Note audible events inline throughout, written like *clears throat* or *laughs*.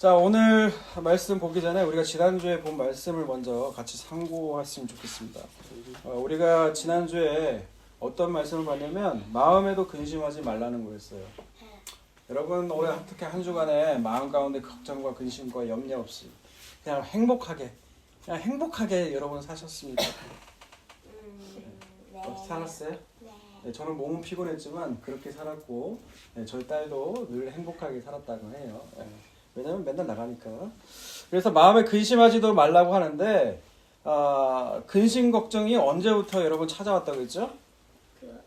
자 오늘 말씀 보기 전에 우리가 지난주에 본 말씀을 먼저 같이 상고했으면 좋겠습니다. 어, 우리가 지난주에 어떤 말씀을 봤냐면 마음에도 근심하지 말라는 거였어요. 여러분 올해 어떻게 한 주간에 마음 가운데 걱정과 근심과 염려 없이 그냥 행복하게 그냥 행복하게 여러분 사셨습니까? 음, 네. 살았어요? 네. 네, 저는 몸은 피곤했지만 그렇게 살았고 네, 저희 딸도 늘 행복하게 살았다고 해요. 네, 왜냐면 맨날 나가니까. 그래서 마음에 근심하지도 말라고 하는데 아, 근심 걱정이 언제부터 여러분 찾아왔다고 했죠? 그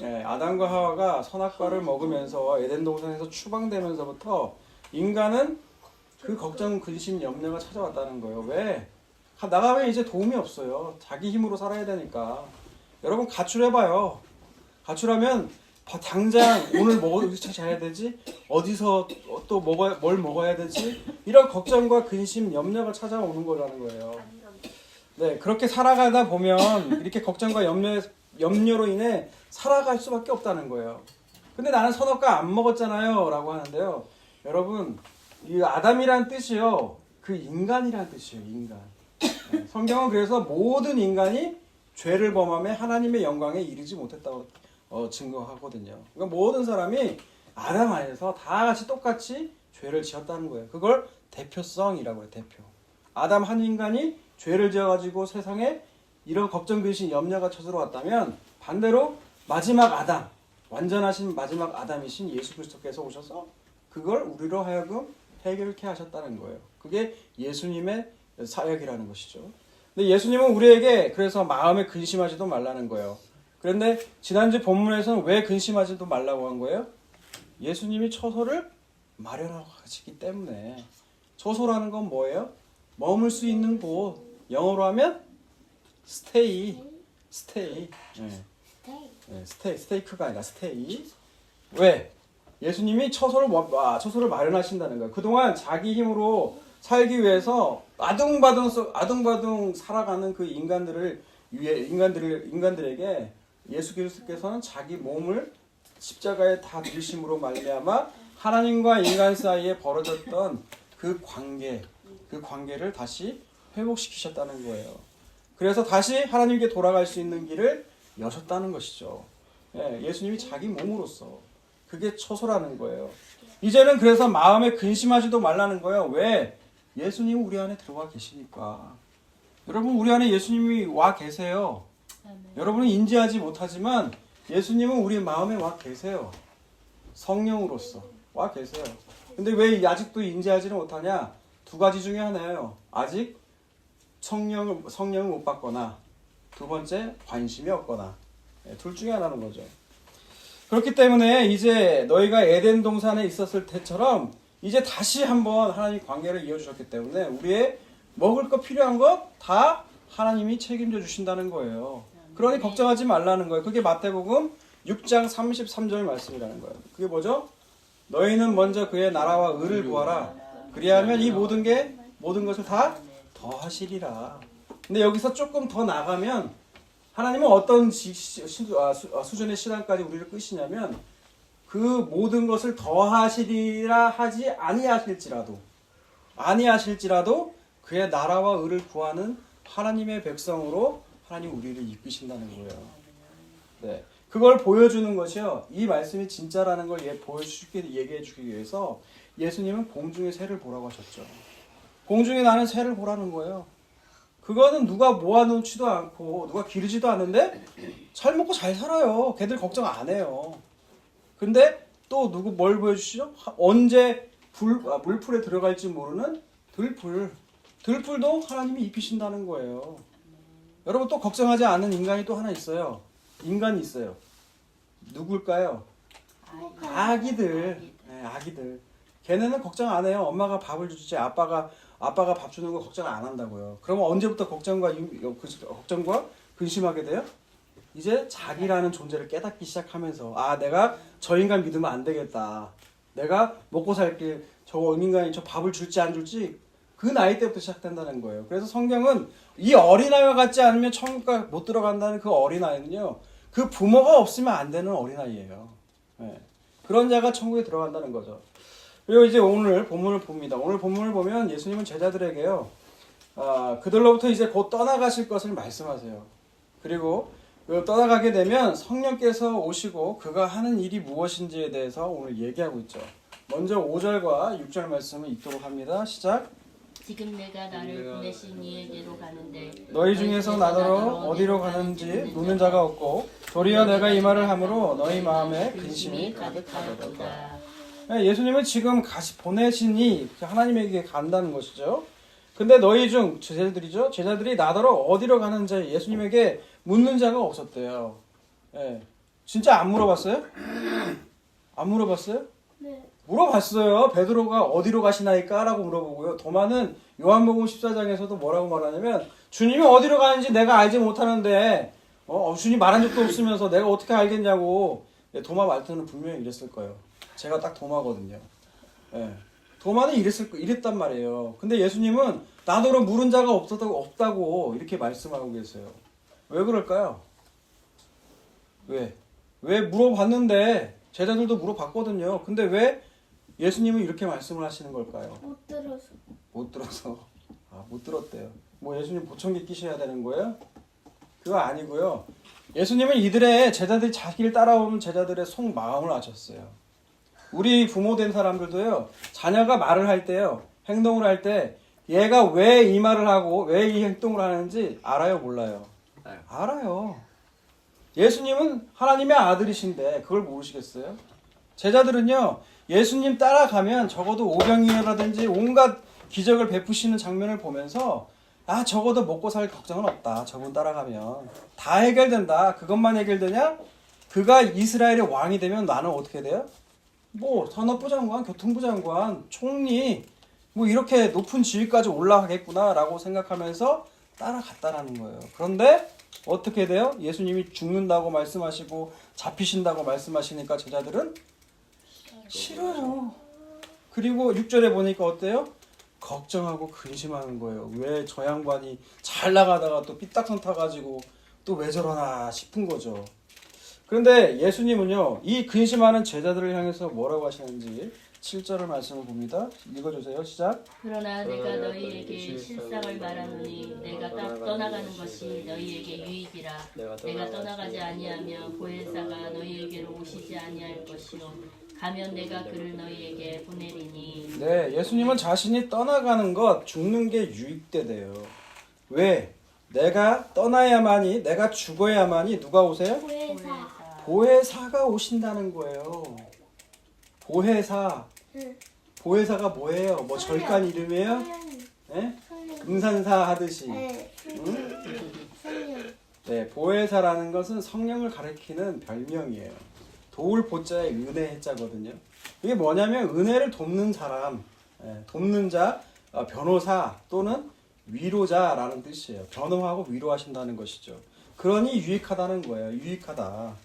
네, 아담과 하와가 선악과를 먹으면서 에덴 동산에서 추방되면서부터 인간은 그 걱정, 근심, 염려가 찾아왔다는 거예요. 왜? 가- 나가면 이제 도움이 없어요. 자기 힘으로 살아야 되니까. 여러분 가출해봐요. 가출하면 바- 당장 오늘 뭐 어디서 자야 되지? 어디서 또 먹어야 뭘 먹어야 되지? 이런 걱정과 근심, 염려가 찾아오는 거라는 거예요. 네, 그렇게 살아가다 보면 이렇게 걱정과 염려, 염려로 인해 살아갈 수밖에 없다는 거예요. 근데 나는 선악과 안 먹었잖아요. 라고 하는데요. 여러분, 이 아담이란 뜻이요. 그 인간이란 뜻이에요. 인간. 네, 성경은 그래서 모든 인간이 죄를 범함에 하나님의 영광에 이르지 못했다고 어, 증거하거든요. 그러니까 모든 사람이 아담 안에서 다 같이 똑같이 죄를 지었다는 거예요. 그걸 대표성이라고 해요. 대표. 아담 한 인간이 죄를 지어가지고 세상에 이런 걱정, 근심, 염려가 쳐들어왔다면 반대로 마지막 아담, 완전하신 마지막 아담이신 예수 그리스도께서 오셔서 그걸 우리로 하여금 해결케 하셨다는 거예요. 그게 예수님의 사역이라는 것이죠. 근데 예수님은 우리에게 그래서 마음에 근심하지도 말라는 거예요. 그런데 지난주 본문에서는 왜 근심하지도 말라고 한 거예요? 예수님이 처소를 마련하시기 때문에 처소라는 건 뭐예요? 머물 수 있는 곳. 영어로 하면 스테이, 스테이. 스테이, 스테이크가 아니라 스테이. 왜? 예수님이 처소를 뭐- 아, 처소를 마련하신다는 거예요. 그동안 자기 힘으로 살기 위해서 아둥바둥 서- 아둥바둥 살아가는 그 인간들을 인간들을 인간들에게 예수 그리스도께서는 자기 몸을 십자가에 다 들심으로 말미암아 하나님과 인간 사이에 벌어졌던 그 관계, 그 관계를 다시 회복시키셨다는 거예요. 그래서 다시 하나님께 돌아갈 수 있는 길을 여셨다는 것이죠. 예, 예수님이 자기 몸으로서 그게 처소라는 거예요. 이제는 그래서 마음에 근심하지도 말라는 거예요. 왜? 예수님 우리 안에 들어와 계시니까. 여러분 우리 안에 예수님이 와 계세요. 여러분은 인지하지 못하지만 예수님은 우리 마음에 와 계세요. 성령으로서 와 계세요. 근데 왜 아직도 인지하지는 못하냐? 두 가지 중에 하나예요. 아직 성령을 성령을 못 받거나 두 번째 관심이 없거나 네, 둘 중에 하나는 거죠. 그렇기 때문에 이제 너희가 에덴 동산에 있었을 때처럼 이제 다시 한번 하나님 관계를 이어주셨기 때문에 우리의 먹을 거 필요한 것 다 하나님이 책임져 주신다는 거예요. 그러니 걱정하지 말라는 거예요. 그게 마태복음 6장 33절 말씀이라는 거예요. 그게 뭐죠? 너희는 먼저 그의 나라와 의를 구하라. 그리하면 이 모든 게 모든 것을 다 더하시리라. 근데 여기서 조금 더 나가면 하나님은 어떤 아, 수- 아, 수준의 신앙까지 우리를 끄시냐면 그 모든 것을 더하시리라 하지 아니하실지라도 아니하실지라도 그의 나라와 의를 구하는 하나님의 백성으로 하나님 우리를 이끄신다는 거예요. 네. 그걸 보여주는 것이요. 이 말씀이 진짜라는 걸 예, 보여주기, 얘기해 주기 위해서 예수님은 공중의 새를 보라고 하셨죠. 공중에 나는 새를 보라는 거예요. 그거는 누가 모아놓지도 않고 누가 기르지도 않는데 잘 먹고 잘 살아요. 걔들 걱정 안 해요. 근데 또 누구 뭘 보여주시죠? 하- 언제 불, 아, 물풀에 들어갈지 모르는 들풀. 들풀도 하나님이 입히신다는 거예요. 여러분 또 걱정하지 않는 인간이 또 하나 있어요. 인간이 있어요. 누굴까요? 아기들. 네, 아기들. 걔네는 걱정 안 해요. 엄마가 밥을 주지 아빠가 아빠가 밥 주는 거 걱정 안 한다고요. 그러면 언제부터 걱정과 그- 걱정과 근심하게 돼요? 이제 자기라는 존재를 깨닫기 시작하면서 아 내가 저 인간 믿으면 안 되겠다. 내가 먹고 살길 저 인간이 저 밥을 줄지 안 줄지 그 나이 때부터 시작된다는 거예요. 그래서 성경은 이 어린아이와 같지 않으면 천국 못 들어간다는 그 어린아이는요. 그 부모가 없으면 안 되는 어린아이예요. 예. 그런 자가 천국에 들어간다는 거죠. 그리고 이제 오늘 본문을 봅니다. 오늘 본문을 보면 예수님은 제자들에게요, 아, 그들로부터 이제 곧 떠나가실 것을 말씀하세요. 그리고 그 떠나가게 되면 성령께서 오시고 그가 하는 일이 무엇인지에 대해서 오늘 얘기하고 있죠. 먼저 5절과 6절 말씀을 읽도록 합니다. 시작. 지금 내가 나를 보내신 이에게로 가는데 너희 중에서 나더러 어디로 가는지 묻는 자가 없고 도리어 내가 이 말을 함으로 너희 마음에 근심이 가득하도다. 네, 예수님은 지금 가시 보내시니 하나님에게 간다는 것이죠. 근데 너희 중 제자들이죠. 제자들이 나더러 어디로 가는지 예수님에게 묻는 자가 없었대요. 예. 진짜 안 물어봤어요? 안 물어봤어요? 네. 물어봤어요. 베드로가 어디로 가시나이까라고 물어보고요. 도마는 요한복음 14장에서도 뭐라고 말하냐면 주님이 어디로 가는지 내가 알지 못하는데 어, 주님 말한 적도 없으면서 내가 어떻게 알겠냐고 예, 도마 말투는 분명히 이랬을 거예요. 제가 딱 도마거든요. 예. 도마는 이랬을 거 이랬단 말이에요. 근데 예수님은 나더러 물은 자가 없었다고 없다고 이렇게 말씀하고 계세요. 왜 그럴까요? 왜? 왜 물어봤는데 제자들도 물어봤거든요. 근데 왜 예수님은 이렇게 말씀을 하시는 걸까요? 못 들어서. 못 들어서 아, 못 들었대요. 뭐 예수님 보청기 끼셔야 되는 거예요? 그거 아니고요. 예수님은 이들의 제자들이 자기를 따라오는 제자들의 속 마음을 아셨어요. 우리 부모 된 사람들도요. 자녀가 말을 할 때요. 행동을 할 때 얘가 왜 이 말을 하고 왜 이 행동을 하는지 알아요, 몰라요? 알아요. 예수님은 하나님의 아들이신데 그걸 모르시겠어요? 제자들은요. 예수님 따라가면 적어도 오병이어라든지 온갖 기적을 베푸시는 장면을 보면서 아 적어도 먹고 살 걱정은 없다. 저분 따라가면 다 해결된다. 그것만 해결되냐? 그가 이스라엘의 왕이 되면 나는 어떻게 돼요? 뭐 산업부 장관, 교통부 장관, 총리 뭐 이렇게 높은 지위까지 올라가겠구나라고 생각하면서 따라갔다라는 거예요. 그런데 어떻게 돼요? 예수님이 죽는다고 말씀하시고 잡히신다고 말씀하시니까 제자들은 싫어요. 그리고 6절에 보니까 어때요? 걱정하고 근심하는 거예요. 왜 저 양반이 잘 나가다가 또 삐딱선 타가지고 또 왜 저러나 싶은 거죠. 그런데 예수님은요, 이 근심하는 제자들을 향해서 뭐라고 하시는지 7절을 말씀을 봅니다. 읽어주세요. 시작. 그러나 내가 너희에게 실상을 말하노니 내가 따- 떠나가는 것이 너희에게 유익이라 내가 떠나가지 아니하면 보혜사가 너희에게로 오시지 아니할 것이요 가면 내가 그를 너희에게 보내리니 네, 예수님은 자신이 떠나가는 것, 죽는 게 유익되대요. 왜? 내가 떠나야만이, 내가 죽어야만이 누가 오세요? 보혜사 보혜사가 오신다는 거예요. 보혜사. 응. 보혜사가 뭐예요? 뭐 성령. 절간 이름이에요? 예? 금산사 하듯이. 네. 성령. 네, 보혜사라는 것은 성령을 가리키는 별명이에요. 도울 보자의 은혜 해자거든요. 이게 뭐냐면 은혜를 돕는 사람, 예, 돕는 자, 어, 변호사 또는 위로자라는 뜻이에요. 변호하고 위로하신다는 것이죠. 그러니 유익하다는 거예요. 유익하다.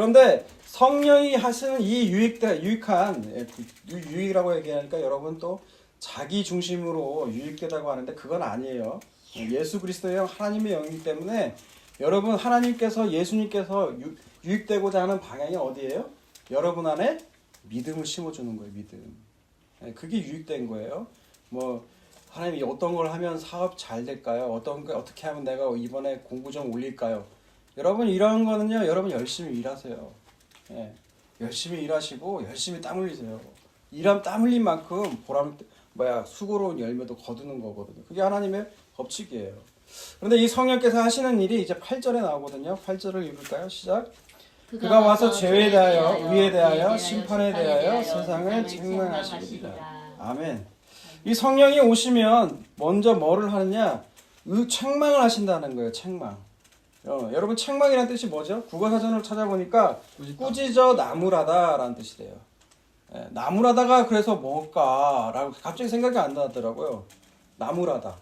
그런데 성령이 하시는 이 유익, 유익한, 예, 유- 유익이라고 얘기하니까 여러분 또 자기 중심으로 유익되다고 하는데 그건 아니에요. 예수 그리스도의 영, 하나님의 영이기 때문에 여러분 하나님께서 예수님께서 유, 유익되고자 하는 방향이 어디예요? 여러분 안에 믿음을 심어주는 거예요. 믿음. 예, 그게 유익된 거예요. 뭐 하나님이 어떤 걸 하면 사업 잘 될까요? 어떤 거 어떻게 하면 내가 이번에 공부 좀 올릴까요? 여러분 이런 거는요. 여러분 열심히 일하세요. 예, 열심히 일하시고 열심히 땀 흘리세요. 일하면 땀 흘린 만큼 보람 뭐야 수고로운 열매도 거두는 거거든요. 그게 하나님의 법칙이에요. 그런데 이 성령께서 하시는 일이 이제 8절에 나오거든요. 8절을 읽을까요? 시작. 그가 와서 죄에 대하여, 의에 대하여, 심판에 대하여 세상을 책망하시리라. 아멘. 이 성령이 오시면 먼저 뭐를 하느냐? 의 책망을 하신다는 거예요. 책망. 어, 여러분 책망이라는 뜻이 뭐죠? 국어사전을 찾아보니까 꾸짖어 나무라다라는 뜻이래요. 예, 나무라다가 그래서 뭘까라고 갑자기 생각이 안 나더라고요. 나무라다.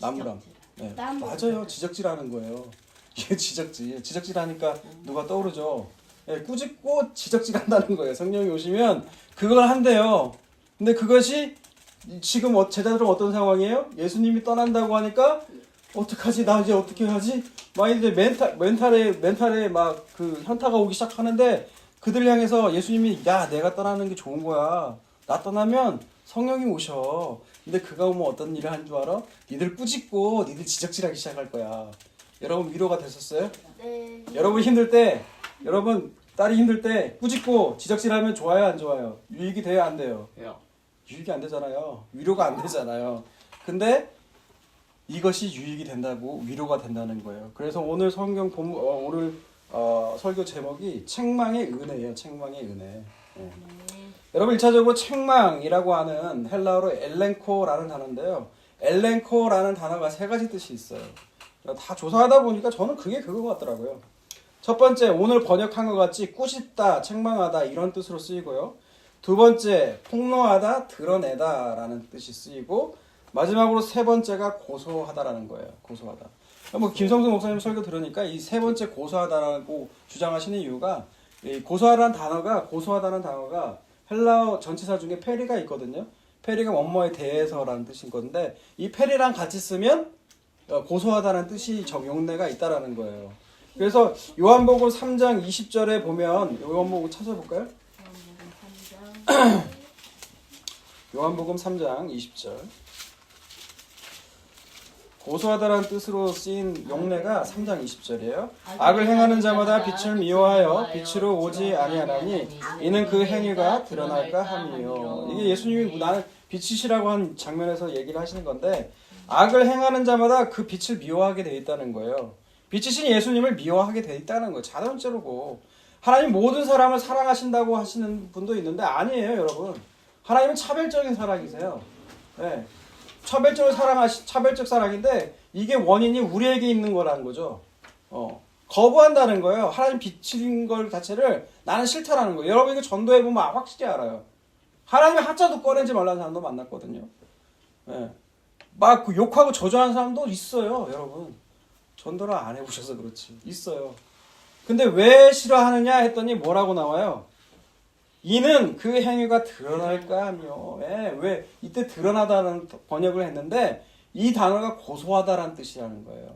나무람. 네. 맞아요. 지적질하는 거예요. *laughs* 이게 지적질. 지적질하니까 누가 떠오르죠. 예, 꾸짖고 지적질한다는 거예요. 성령이 오시면 그걸 한대요. 근데 그것이 지금 어- 제자들은 어떤 상황이에요? 예수님이 떠난다고 하니까 어떡하지? 나 이제 어떻게 하지? 막 이제 멘탈 멘탈에 멘탈에 막 그 현타가 오기 시작하는데 그들 향해서 예수님이 야 내가 떠나는 게 좋은 거야. 나 떠나면 성령이 오셔. 근데 그가 오면 어떤 일을 한 줄 알아? 니들 꾸짖고 니들 지적질하기 시작할 거야. 여러분 위로가 되셨어요? 네. 여러분 힘들 때, 여러분 딸이 힘들 때 꾸짖고 지적질하면 좋아요 안 좋아요? 유익이 돼요 안 돼요? Ja. 유익이 안 되잖아요. 위로가 안 되잖아요. 근데 이것이 유익이 된다고 위로가 된다는 거예요. 그래서 오늘 성경 본 어, 오늘 어, 설교 제목이 책망의 은혜예요. 책망의 은혜. 예. 네. 여러분 1차적으로 책망이라고 하는 헬라어로 엘렌코라는 단어인데요. 엘렌코라는 단어가 세 가지 뜻이 있어요. 다 조사하다 보니까 저는 그게 그거 같더라고요. 첫 번째 오늘 번역한 것 같이 꾸짖다, 책망하다 이런 뜻으로 쓰이고요. 두 번째 폭로하다, 드러내다라는 뜻이 쓰이고 마지막으로 세 번째가 고소하다라는 거예요. 고소하다. 뭐 김성수 목사님 설교 들으니까 이 세 번째 고소하다라고 주장하시는 이유가 이 고소하다는 단어가 고소하다는 단어가 헬라어 전치사 중에 페리가 있거든요. 페리가 원모에 대해서라는 뜻인 건데 이 페리랑 같이 쓰면 어, 고소하다는 뜻이 적용례가 있다라는 거예요. 그래서 요한복음 3장 20절에 보면 요한복음 찾아볼까요? 요한복음 3장 *clears throat* 요한복음 3장 20절. 고소하다라는 뜻으로 쓰인 용례가 3장 20절이에요. 악을 행하는 자마다 빛을 미워하여 빛으로 오지 아니하나니 이는 그 행위가 드러날까 함이요. 이게 예수님이 나는 빛이시라고 한 장면에서 얘기를 하시는 건데 악을 행하는 자마다 그 빛을 미워하게 돼 있다는 거예요. 빛이신 예수님을 미워하게 돼 있다는 거예요. 자동적으로 하나님 모든 사람을 사랑하신다고 하시는 분도 있는데 아니에요, 여러분. 하나님은 차별적인 사랑이세요. 네. 차별적으로 사랑하시 차별적 사랑인데 이게 원인이 우리에게 있는 거라는 거죠. 어. 거부한다는 거예요. 하나님 비친 걸 자체를 나는 싫다라는 거예요. 여러분 이거 전도해 보면 확실히 알아요. 하나님의 하자도 꺼내지 말라는 사람도 만났거든요. 예. 막그 욕하고 저주하는 사람도 있어요, 여러분. 전도를 안 해보셔서 그렇지. 있어요. 근데 왜 싫어하느냐 했더니 뭐라고 나와요? 이는 그 행위가 드러날까 하며 예, 왜 이때 드러나다는 번역을 했는데 이 단어가 고소하다라는 뜻이라는 거예요.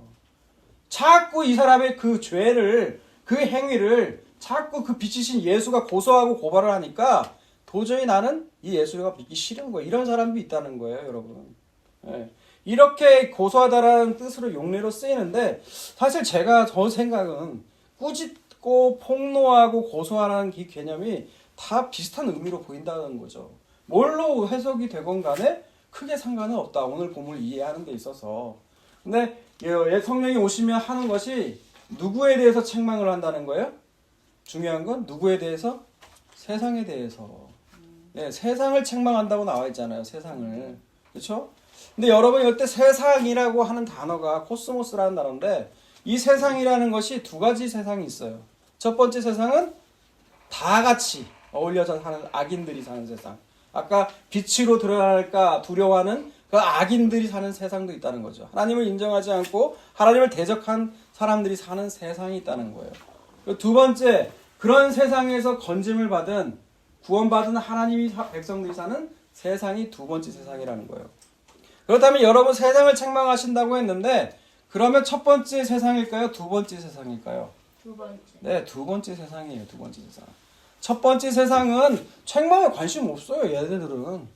자꾸 이 사람의 그 죄를 그 행위를 자꾸 그 빛이신 예수가 고소하고 고발을 하니까 도저히 나는 이 예수가 믿기 싫은 거예요. 이런 사람도 있다는 거예요, 여러분. 예. 이렇게 고소하다라는 뜻으로 용례로 쓰이는데 사실 제가 저 생각은 꾸짖고 폭로하고 고소하라는 이 개념이 다 비슷한 의미로 보인다는 거죠. 뭘로 해석이 되건 간에 크게 상관은 없다. 오늘 본문을 이해하는 데 있어서. 근데 예, 성령이 오시면 하는 것이 누구에 대해서 책망을 한다는 거예요? 중요한 건 누구에 대해서? 세상에 대해서. 예, 세상을 책망한다고 나와 있잖아요. 세상을. 그렇죠? 근데 여러분 이때 세상이라고 하는 단어가 코스모스라는 단어인데 이 세상이라는 것이 두 가지 세상이 있어요. 첫 번째 세상은 다 같이 어울려서 사는 악인들이 사는 세상. 아까 빛으로 드러날까 두려워하는 그 악인들이 사는 세상도 있다는 거죠. 하나님을 인정하지 않고 하나님을 대적한 사람들이 사는 세상이 있다는 거예요. 그두 번째, 그런 세상에서 건짐을 받은 구원받은 하나님이 사- 백성들이 사는 세상이 두 번째 세상이라는 거예요. 그렇다면 여러분 세상을 책망하신다고 했는데 그러면 첫 번째 세상일까요? 두 번째 세상일까요? 두 번째 네, 두 번째 세상이에요. 두 번째 세상. 첫 번째 세상은 책망에 관심 없어요. 얘네들은.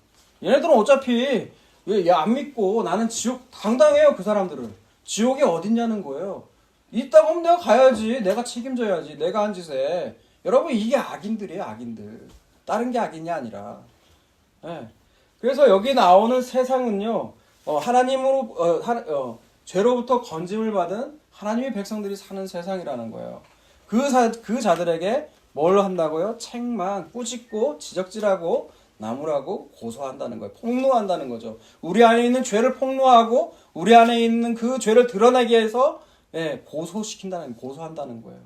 얘네들은 어차피 얘안 믿고 나는 지옥 당당해요. 그 사람들은. 지옥이 어딨냐는 거예요. 있다고 하면 내가 가야지. 내가 책임져야지. 내가 한 짓에. 여러분 이게 악인들이에요. 악인들. 다른 게 악인이 아니라. 예. 그래서 여기 나오는 세상은요. 어, 하나님으로 어, 하, 어, 죄로부터 건짐을 받은 하나님의 백성들이 사는 세상이라는 거예요. 그, 사, 그 자들에게 뭘 한다고요? 책망, 꾸짖고, 지적질하고, 나무라고 고소한다는 거예요. 폭로한다는 거죠. 우리 안에 있는 죄를 폭로하고, 우리 안에 있는 그 죄를 드러내기 위해서, 예, 고소시킨다는, 고소한다는 거예요.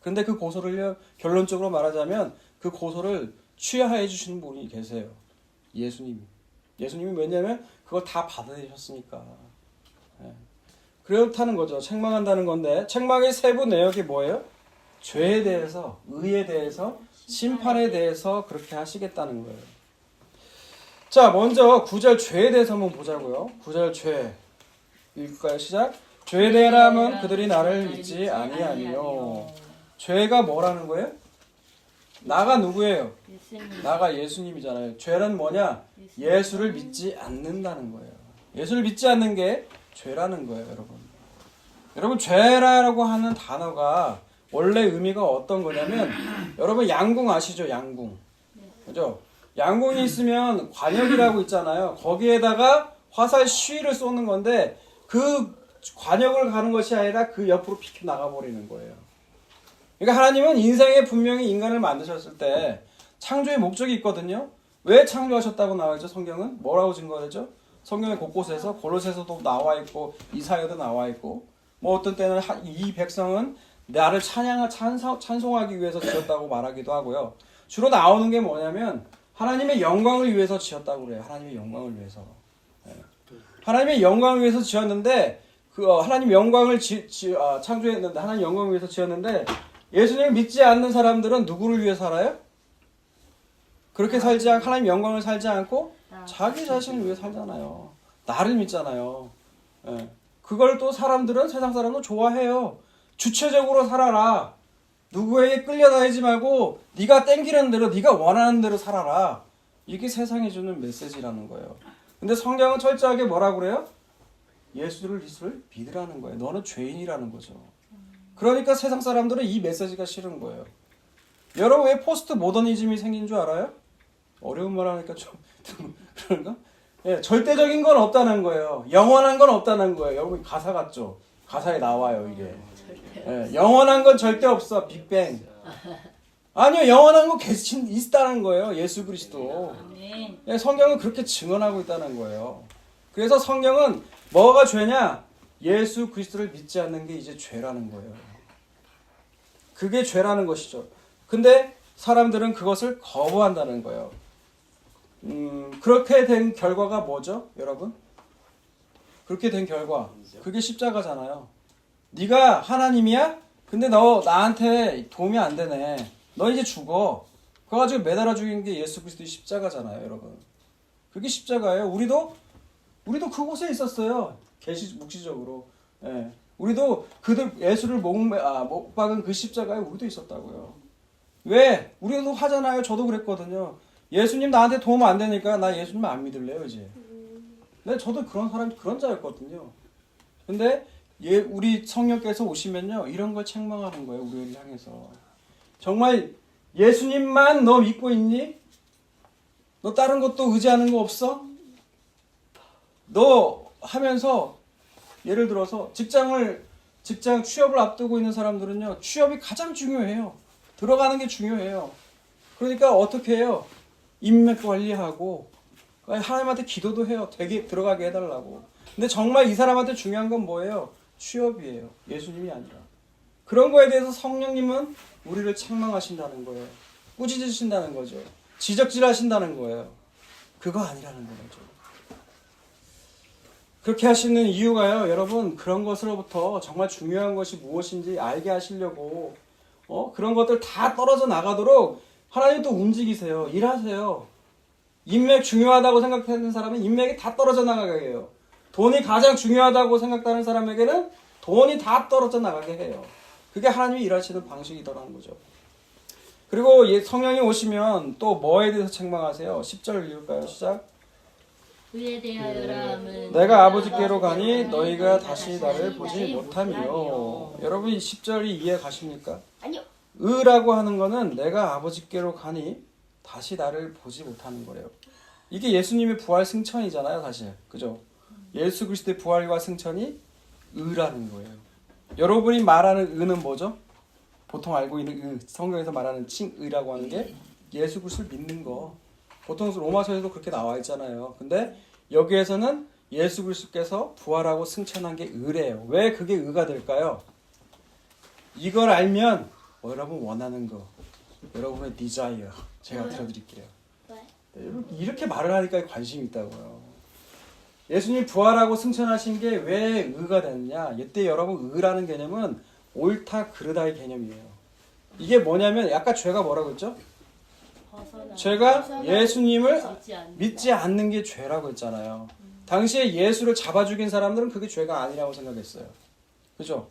근데 그 고소를 결론적으로 말하자면, 그 고소를 취하해 주시는 분이 계세요. 예수님이. 예수님이 왜냐면, 그걸 다 받아내셨으니까. 예. 그렇다는 거죠. 책망한다는 건데, 책망의 세부 내역이 뭐예요? 죄에 대해서, 의에 대해서, 심판에 대해서 그렇게 하시겠다는 거예요. 자, 먼저 구절 죄에 대해서 한번 보자고요. 구절 죄. 읽을까요? 시작. 죄에 대하면 그들이 나를 믿지 아니하니요. 죄가 뭐라는 거예요? 나가 누구예요? 나가 예수님이잖아요. 죄는 뭐냐? 예수를 믿지 않는다는 거예요. 예수를 믿지 않는 게 죄라는 거예요, 여러분. 여러분 죄라고 하는 단어가 원래 의미가 어떤 거냐면 여러분 양궁 아시죠? 양궁. 그죠? 양궁이 있으면 관역이라고 *clears throat* 있잖아요. 거기에다가 화살 쉬를 쏘는 건데 그 관역을 가는 것이 아니라 그 옆으로 비켜 나가 버리는 거예요. 그러니까 하나님은 인생에 분명히 인간을 만드셨을 때 창조의 목적이 있거든요. 왜 창조하셨다고 나와 있죠? 성경은 뭐라고 증거되죠? 성경의 곳곳에서 골로새서도 나와 있고 이사야도 나와 있고 뭐 어떤 때는 하- 이 백성은 나를 찬양하 찬사, 찬송하기 위해서 지었다고 말하기도 하고요. 주로 나오는 게 뭐냐면 하나님의 영광을 위해서 지었다고 그래요. 하나님의 영광을 위해서. 예. 하나님의 영광을 위해서 지었는데 그 어, 하나님 영광을 지, 지- 아, 창조했는데 하나님 영광을 위해서 지었는데 예수님을 믿지 않는 사람들은 누구를 위해 살아요? 그렇게 살지 않고 하나님 영광을 살지 않고 나. 자기 자신을 위해 살잖아요. 나를 믿잖아요. 예. 그걸 또 사람들은 세상 사람도 좋아해요. 주체적으로 살아라. 누구에게 끌려다니지 말고 네가 땡기는 대로 네가 원하는 대로 살아라. 이게 세상이 주는 메시지라는 거예요. 근데 성경은 철저하게 뭐라 그래요? 예수를 그리스도를 믿으라는 거예요. 너는 죄인이라는 거죠. 그러니까 세상 사람들은 이 메시지가 싫은 거예요. 여러분 왜 포스트 모더니즘이 생긴 줄 알아요? 어려운 말 하니까 좀 *laughs* 그런가? 예, 절대적인 건 없다는 거예요. 영원한 건 없다는 거예요. 여러분 가사 같죠? 가사에 나와요 이게. 예, 영원한 건 절대 없어. 빅뱅. 아니요, 영원한 건 계신 있다는 거예요. 예수 그리스도. 예, 성경은 그렇게 증언하고 있다는 거예요. 그래서 성경은 뭐가 죄냐? 예수 그리스도를 믿지 않는 게 이제 죄라는 거예요. 그게 죄라는 것이죠. 근데 사람들은 그것을 거부한다는 거예요. 음, 그렇게 된 결과가 뭐죠, 여러분? 그렇게 된 결과, 그게 십자가잖아요. 네가 하나님이야? 근데 너 나한테 도움이 안 되네. 너 이제 죽어. 그거 가지고 매달아 죽인 게 예수 그리스도의 십자가잖아요, 여러분. 그게 십자가예요. 우리도 우리도 그곳에 있었어요. 계시 묵시적으로. 예. 우리도 그들 예수를 목, 아, 못 박은 그 십자가에 우리도 있었다고요. 왜? 우리도 하잖아요. 저도 그랬거든요. 예수님 나한테 도움 안 되니까 나 예수님 안 믿을래요, 이제. 네, 저도 그런 사람 그런 자였거든요. 근데 예, 우리 성령께서 오시면요. 이런 걸 책망하는 거예요. 우리를 향해서. 정말 예수님만 너 믿고 있니? 너 다른 것도 의지하는 거 없어? 너 하면서 예를 들어서 직장을 직장 취업을 앞두고 있는 사람들은요 취업이 가장 중요해요 들어가는 게 중요해요 그러니까 어떻게 해요 인맥 관리하고 하나님한테 기도도 해요 되게 들어가게 해달라고 근데 정말 이 사람한테 중요한 건 뭐예요 취업이에요 예수님이 아니라 그런 거에 대해서 성령님은 우리를 책망하신다는 거예요 꾸짖으신다는 거죠 지적질하신다는 거예요 그거 아니라는 거죠 그렇게 하시는 이유가요, 여러분, 그런 것으로부터 정말 중요한 것이 무엇인지 알게 하시려고, 어? 그런 것들 다 떨어져 나가도록 하나님 또 움직이세요. 일하세요. 인맥 중요하다고 생각하는 사람은 인맥이 다 떨어져 나가게 해요. 돈이 가장 중요하다고 생각하는 사람에게는 돈이 다 떨어져 나가게 해요. 그게 하나님이 일하시는 방식이더라는 거죠. 그리고 예, 성령이 오시면 또 뭐에 대해서 책망하세요? 10절 읽을까요? 시작. 내가 아버지께로 가니 너희가 다시 나를 보지 못하며 여러분 이 10절이 이해 가십니까? 아니요. 의라고 하는 거는 내가 아버지께로 가니 다시 나를 보지 못하는 거래요. 이게 예수님의 부활 승천이잖아요, 사실. 그죠? 예수 그리스도의 부활과 승천이 의라는 거예요. 여러분이 말하는 의는 뭐죠? 보통 알고 있는 의, 성경에서 말하는 칭의라고 하는 게 예수 그리스도를 믿는 거. 보통 로마서에도 그렇게 나와 있잖아요. 근데 여기에서는 예수 그리스도께서 부활하고 승천한 게 의래요. 왜 그게 의가 될까요? 이걸 알면 여러분 원하는 거, 여러분의 디자이어 제가 들어드릴게요. 이렇게 말을 하니까 관심이 있다고요. 예수님 부활하고 승천하신 게 왜 의가 됐냐? 이때 여러분 의라는 개념은 옳다 그르다의 개념이에요. 이게 뭐냐면 아까 죄가 뭐라고 했죠? 벗어나 죄가 예수님을 믿지 않는 믿지 않는 게 죄라고 했잖아요. 당시에 예수를 잡아 죽인 사람들은 그게 죄가 아니라고 생각했어요. 그죠?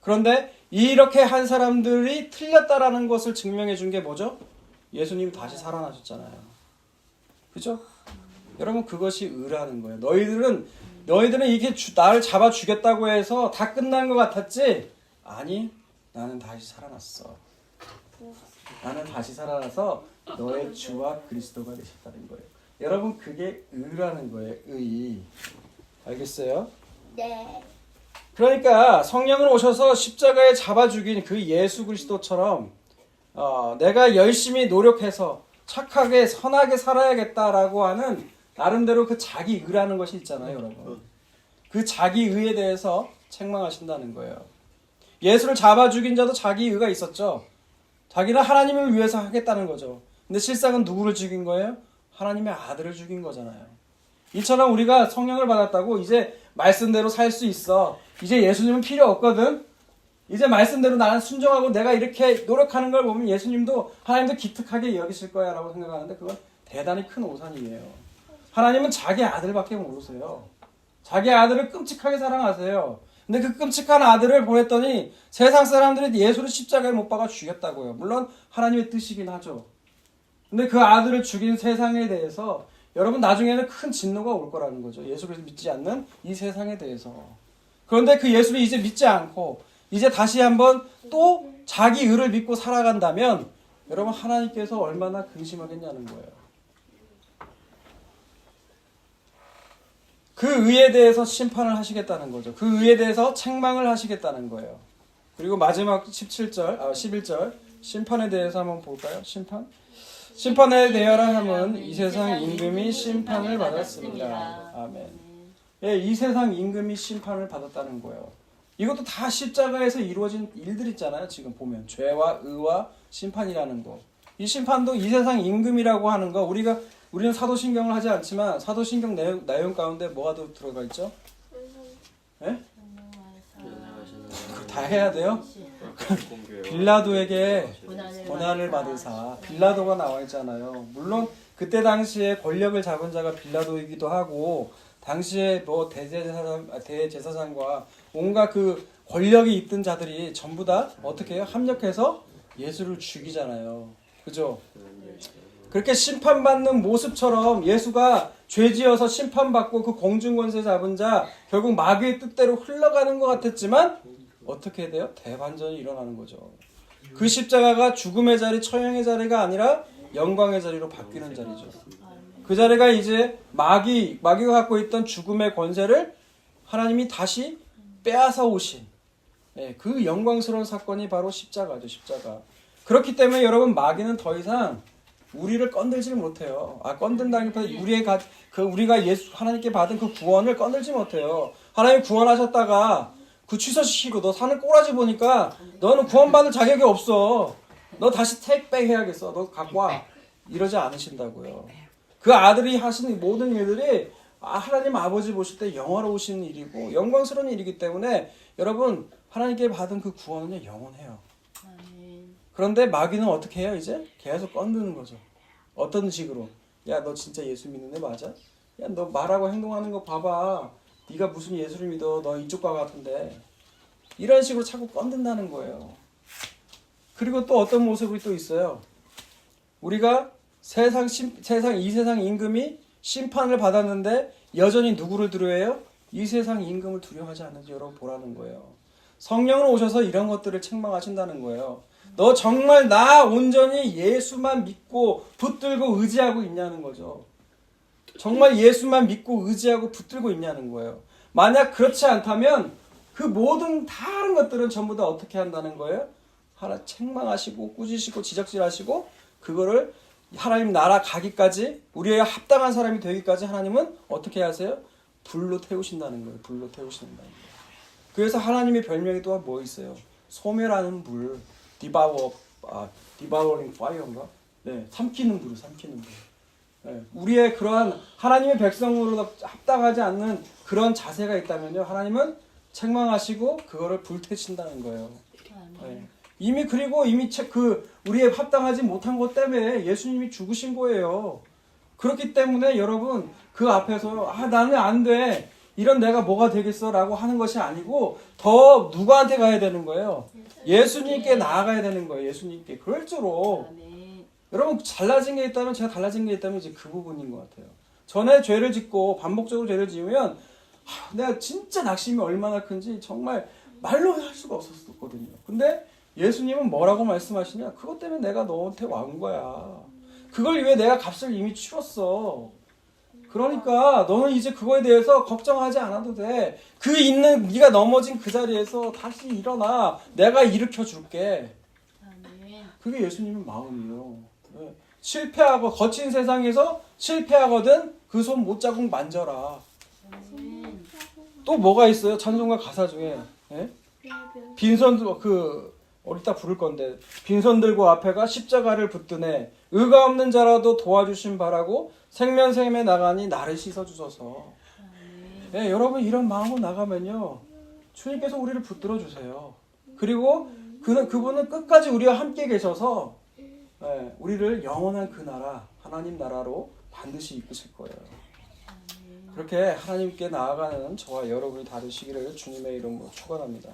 그런데 이렇게 한 사람들이 틀렸다라는 것을 증명해 준 게 뭐죠? 예수님 다시 살아나셨잖아요. 그죠? 여러분 그것이 의라는 거예요. 너희들은 너희들은 이렇게 주- 나를 잡아 주겠다고 해서 다 끝난 것 같았지? 아니, 나는 다시 살아났어. 나는 다시 살아나서 너의 주와 그리스도가 되셨다는 거예요. 여러분 그게 의라는 거예요. 의. 알겠어요? 네. 그러니까 성령을 오셔서 십자가에 잡아 죽인 그 예수 그리스도처럼 어, 내가 열심히 노력해서 착하게 선하게 살아야겠다라고 하는 나름대로 그 자기 의라는 것이 있잖아요, 여러분. 그 자기 의에 대해서 책망하신다는 거예요. 예수를 잡아 죽인 자도 자기 의가 있었죠. 자기는 하나님을 위해서 하겠다는 거죠. 근데 실상은 누구를 죽인 거예요? 하나님의 아들을 죽인 거잖아요. 이처럼 우리가 성령을 받았다고 이제 말씀대로 살 수 있어. 이제 예수님은 필요 없거든. 이제 말씀대로 나는 순종하고 내가 이렇게 노력하는 걸 보면 예수님도 하나님도 기특하게 여기실 거야 라고 생각하는데 그건 대단히 큰 오산이에요. 하나님은 자기 아들밖에 모르세요. 자기 아들을 끔찍하게 사랑하세요. 근데 그 끔찍한 아들을 보냈더니 세상 사람들이 예수를 십자가에 못 박아 죽였다고요. 물론 하나님의 뜻이긴 하죠. 근데 그 아들을 죽인 세상에 대해서 여러분 나중에는 큰 진노가 올 거라는 거죠. 예수를 믿지 않는 이 세상에 대해서. 그런데 그 예수를 이제 믿지 않고 이제 다시 한번 또 자기 의를 믿고 살아간다면 여러분 하나님께서 얼마나 근심하겠냐는 거예요. 그 의에 대해서 심판을 하시겠다는 거죠. 그 의에 대해서 책망을 하시겠다는 거예요. 그리고 마지막 17절, 아 11절 심판에 대해서 한번 볼까요? 심판? 심판에 대하라 함은 이 세상 임금이 심판을 받았습니다. 아멘. 예, 이 세상 임금이 심판을 받았다는 거예요. 이것도 다 십자가에서 이루어진 일들 있잖아요. 지금 보면 죄와 의와 심판이라는 거. 이 심판도 이 세상 임금이라고 하는 거 우리가 우리는 사도신경을 하지 않지만 사도신경 내용, 내용 가운데 뭐가 더 들어가 있죠? 예? 다 해야 돼요? 빌라도에게 고난을 받으사 빌라도가 나와 있잖아요. 물론 그때 당시에 권력을 잡은 자가 빌라도이기도 하고 당시에 뭐 대제사장 아, 대제사장과 온갖 그 권력이 있던 자들이 전부 다 어떻게 해요? 합력해서 예수를 죽이잖아요. 그죠? 그렇게 심판받는 모습처럼 예수가 죄지어서 심판받고 그 공중권세 잡은 자 결국 마귀의 뜻대로 흘러가는 것 같았지만 어떻게 돼요? 대반전이 일어나는 거죠. 그 십자가가 죽음의 자리, 처형의 자리가 아니라 영광의 자리로 바뀌는 자리죠. 그 자리가 이제 마귀, 마귀가 갖고 있던 죽음의 권세를 하나님이 다시 빼앗아 오신 예, 그 영광스러운 사건이 바로 십자가죠, 십자가. 그렇기 때문에 여러분 마귀는 더 이상 우리를 건들지 못해요. 아 건든다기보다 우리의 가, 그 우리가 예수 하나님께 받은 그 구원을 건들지 못해요. 하나님 구원하셨다가 그 취소시키고 너 사는 꼬라지 보니까 너는 구원받을 자격이 없어. 너 다시 택백 해야겠어. 너 갖고 와. 이러지 않으신다고요. 그 아들이 하시는 모든 일들이 아, 하나님 아버지 보실 때 영화로우신 일이고 영광스러운 일이기 때문에 여러분 하나님께 받은 그 구원은요 영원해요. 그런데 마귀는 어떻게 해요 이제? 계속 건드는 거죠. 어떤 식으로? 야 너 진짜 예수 믿는 애 맞아? 야 너 말하고 행동하는 거 봐봐. 네가 무슨 예수를 믿어? 너 이쪽과 같은데. 이런 식으로 자꾸 건든다는 거예요. 그리고 또 어떤 모습이 또 있어요. 우리가 세상 심, 세상 이 세상 임금이 심판을 받았는데 여전히 누구를 두려워해요? 이 세상 임금을 두려워하지 않는지 여러분 보라는 거예요. 성령을 오셔서 이런 것들을 책망하신다는 거예요. 너 정말 나 온전히 예수만 믿고 붙들고 의지하고 있냐는 거죠. 정말 예수만 믿고 의지하고 붙들고 있냐는 거예요. 만약 그렇지 않다면 그 모든 다른 것들은 전부 다 어떻게 한다는 거예요? 하나 책망하시고 꾸짖으시고 지적질하시고 그거를 하나님 나라 가기까지 우리의 합당한 사람이 되기까지 하나님은 어떻게 하세요? 불로 태우신다는 거예요. 불로 태우신다는 거예요. 그래서 하나님의 별명이 또한 뭐 있어요? 소멸하는 불, 디바워, 아, 디바워링 파이어인가? 네, 삼키는 불, 삼키는 불. 네, 우리의 그러한 하나님의 백성으로 합당하지 않는 그런 자세가 있다면요, 하나님은 책망하시고 그거를 불태친다는 거예요. 네. 이미 그리고 이미 책- 그 우리의 합당하지 못한 것 때문에 예수님이 죽으신 거예요. 그렇기 때문에 여러분 그 앞에서 아 나는 안 돼. 이런 내가 뭐가 되겠어라고 하는 것이 아니고 더 누구한테 가야 되는 거예요? 예수님께 나아가야 되는 거예요. 예수님께. 그럴수록 아멘. 여러분 달라진 게 있다면 제가 달라진 게 있다면 이제 그 부분인 것 같아요. 전에 죄를 짓고 반복적으로 죄를 지으면 하, 내가 진짜 낙심이 얼마나 큰지 정말 말로 할 수가 없었거든요. 근데 예수님은 뭐라고 말씀하시냐? 그것 때문에 내가 너한테 온 거야. 그걸 위해 내가 값을 이미 치렀어. 그러니까 너는 이제 그거에 대해서 걱정하지 않아도 돼. 그 있는 네가 넘어진 그 자리에서 다시 일어나. 내가 일으켜 줄게. 그게 예수님의 마음이에요. 네. 실패하고 거친 세상에서 실패하거든 그 손 못자국 만져라. 또 뭐가 있어요? 찬송가 가사 중에 예? 빈손 그 우리 이따 부를 건데 빈손 들고 앞에가 십자가를 붙드네 의가 없는 자라도 도와주신 바라고 생면생에 나가니 나를 씻어 주소서. 아멘. 예, 여러분 이런 마음으로 나가면요 주님께서 우리를 붙들어 주세요. 그리고 그는 그분은 끝까지 우리와 함께 계셔서 예, 우리를 영원한 그 나라 하나님 나라로 반드시 이끄실 거예요. 그렇게 하나님께 나아가는 저와 여러분이 다 되시기를 주님의 이름으로 축원합니다.